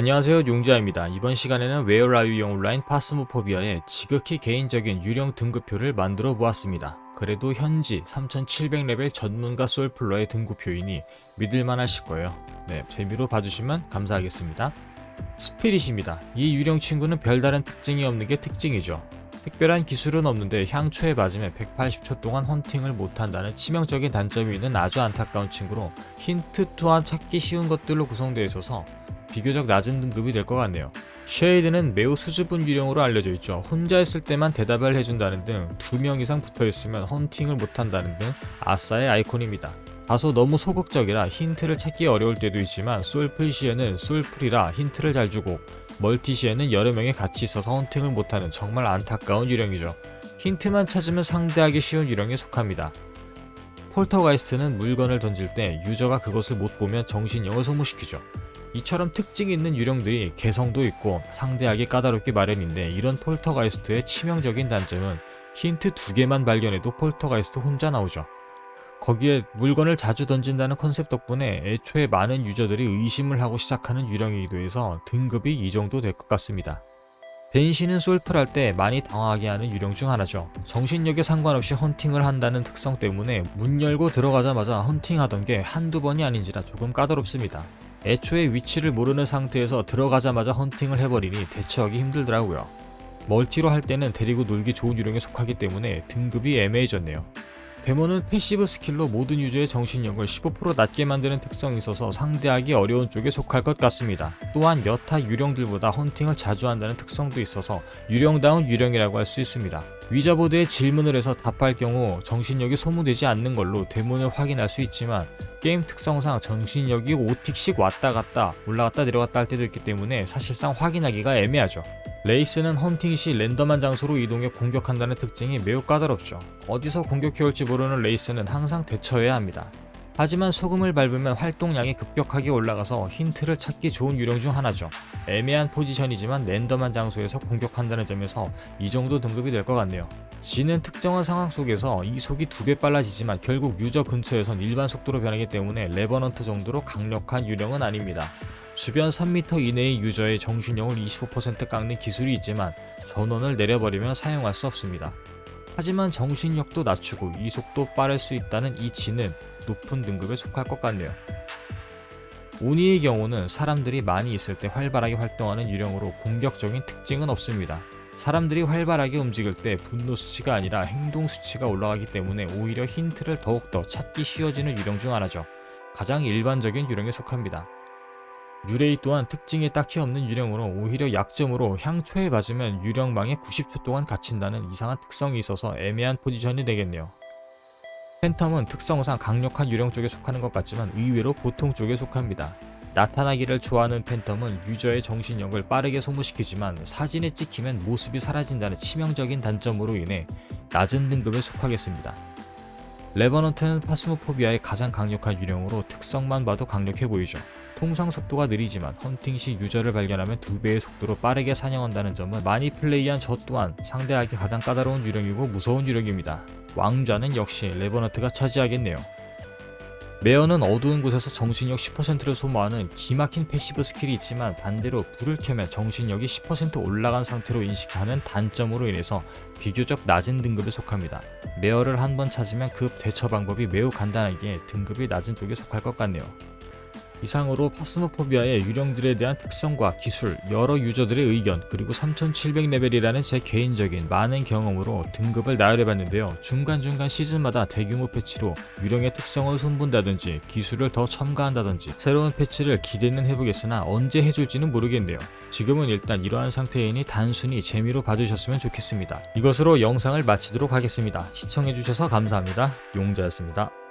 안녕하세요 용자입니다. 이번 시간에는 웨어라이유용 온라인 파스모포비아의 지극히 개인적인 유령 등급표를 만들어 보았습니다. 그래도 현지 3700레벨 전문가 솔플러의 등급표이니 믿을만 하실 거예요. 네, 재미로 봐주시면 감사하겠습니다. 스피릿입니다. 이 유령 친구는 별다른 특징이 없는 게 특징이죠. 특별한 기술은 없는데 향초에 맞으면 180초 동안 헌팅을 못한다는 치명적인 단점이 있는 아주 안타까운 친구로 힌트 또한 찾기 쉬운 것들로 구성되어 있어서 비교적 낮은 등급이 될 것 같네요. 쉐이드는 매우 수줍은 유령으로 알려져 있죠. 혼자 있을 때만 대답을 해준다는 등 두 명 이상 붙어 있으면 헌팅을 못한다는 등 아싸의 아이콘입니다. 다소 너무 소극적이라 힌트를 찾기 어려울 때도 있지만 솔플 시에는 솔플이라 힌트를 잘 주고 멀티 시에는 여러 명이 같이 있어서 헌팅을 못하는 정말 안타까운 유령이죠. 힌트만 찾으면 상대하기 쉬운 유령에 속합니다. 폴터가이스트는 물건을 던질 때 유저가 그것을 못 보면 정신력을 소모시키죠. 이처럼 특징 있는 유령들이 개성도 있고 상대하기 까다롭기 마련인데 이런 폴터가이스트의 치명적인 단점은 힌트 두 개만 발견해도 폴터가이스트 혼자 나오죠. 거기에 물건을 자주 던진다는 컨셉 덕분에 애초에 많은 유저들이 의심을 하고 시작하는 유령이기도 해서 등급이 이 정도 될 것 같습니다. 벤시는 솔플할 때 많이 당황하게 하는 유령 중 하나죠. 정신력에 상관없이 헌팅을 한다는 특성 때문에 문 열고 들어가자마자 헌팅하던 게 한두 번이 아닌지라 조금 까다롭습니다. 애초에 위치를 모르는 상태에서 들어가자마자 헌팅을 해버리니 대처하기 힘들더라고요. 멀티로 할 때는 데리고 놀기 좋은 유령에 속하기 때문에 등급이 애매해졌네요. 데모는 패시브 스킬로 모든 유저의 정신력을 15% 낮게 만드는 특성이 있어서 상대하기 어려운 쪽에 속할 것 같습니다. 또한 여타 유령들보다 헌팅을 자주 한다는 특성도 있어서 유령다운 유령이라고 할 수 있습니다. 위자보드에 질문을 해서 답할 경우 정신력이 소모되지 않는 걸로 데몬을 확인할 수 있지만 게임 특성상 정신력이 5틱씩 왔다 갔다 올라갔다 내려갔다 할 때도 있기 때문에 사실상 확인하기가 애매하죠. 레이스는 헌팅 시 랜덤한 장소로 이동해 공격한다는 특징이 매우 까다롭죠. 어디서 공격해올지 모르는 레이스는 항상 대처해야 합니다. 하지만 소금을 밟으면 활동량이 급격하게 올라가서 힌트를 찾기 좋은 유령 중 하나죠. 애매한 포지션이지만 랜덤한 장소에서 공격한다는 점에서 이 정도 등급이 될 것 같네요. 지는 특정한 상황 속에서 이 속이 두 배 빨라지지만 결국 유저 근처에선 일반 속도로 변하기 때문에 레버넌트 정도로 강력한 유령은 아닙니다. 주변 3m 이내의 유저의 정신력을 25% 깎는 기술이 있지만 전원을 내려버리면 사용할 수 없습니다. 하지만 정신력도 낮추고 이속도 빠를 수 있다는 이 지는 높은 등급에 속할 것 같네요. 오니의 경우는 사람들이 많이 있을 때 활발하게 활동하는 유령으로 공격적인 특징은 없습니다. 사람들이 활발하게 움직일 때 분노 수치가 아니라 행동 수치가 올라가기 때문에 오히려 힌트를 더욱더 찾기 쉬워지는 유령 중 하나죠. 가장 일반적인 유령에 속합니다. 유레이 또한 특징이 딱히 없는 유령으로 오히려 약점으로 향초에 맞으면 유령망에 90초 동안 갇힌다는 이상한 특성이 있어서 애매한 포지션이 되겠네요. 팬텀은 특성상 강력한 유령 쪽에 속하는 것 같지만 의외로 보통 쪽에 속합니다. 나타나기를 좋아하는 팬텀은 유저의 정신력을 빠르게 소모시키지만 사진에 찍히면 모습이 사라진다는 치명적인 단점으로 인해 낮은 등급에 속하겠습니다. 레버넌트는 파스모포비아의 가장 강력한 유령으로 특성만 봐도 강력해 보이죠. 통상 속도가 느리지만 헌팅 시 유저를 발견하면 두 배의 속도로 빠르게 사냥한다는 점은 많이 플레이한 저 또한 상대하기 가장 까다로운 유령이고 무서운 유령입니다. 왕좌는 역시 레버넌트가 차지하겠네요. 메어는 어두운 곳에서 정신력 10%를 소모하는 기막힌 패시브 스킬이 있지만 반대로 불을 켜면 정신력이 10% 올라간 상태로 인식하는 단점으로 인해서 비교적 낮은 등급에 속합니다. 메어를 한 번 찾으면 그 대처 방법이 매우 간단하기에 등급이 낮은 쪽에 속할 것 같네요. 이상으로 파스모포비아의 유령들에 대한 특성과 기술, 여러 유저들의 의견, 그리고 3700레벨이라는 제 개인적인 많은 경험으로 등급을 나열해봤는데요. 중간중간 시즌마다 대규모 패치로 유령의 특성을 손본다든지 기술을 더 첨가한다든지 새로운 패치를 기대는 해보겠으나 언제 해줄지는 모르겠네요. 지금은 일단 이러한 상태이니 단순히 재미로 봐주셨으면 좋겠습니다. 이것으로 영상을 마치도록 하겠습니다. 시청해주셔서 감사합니다. 용자였습니다.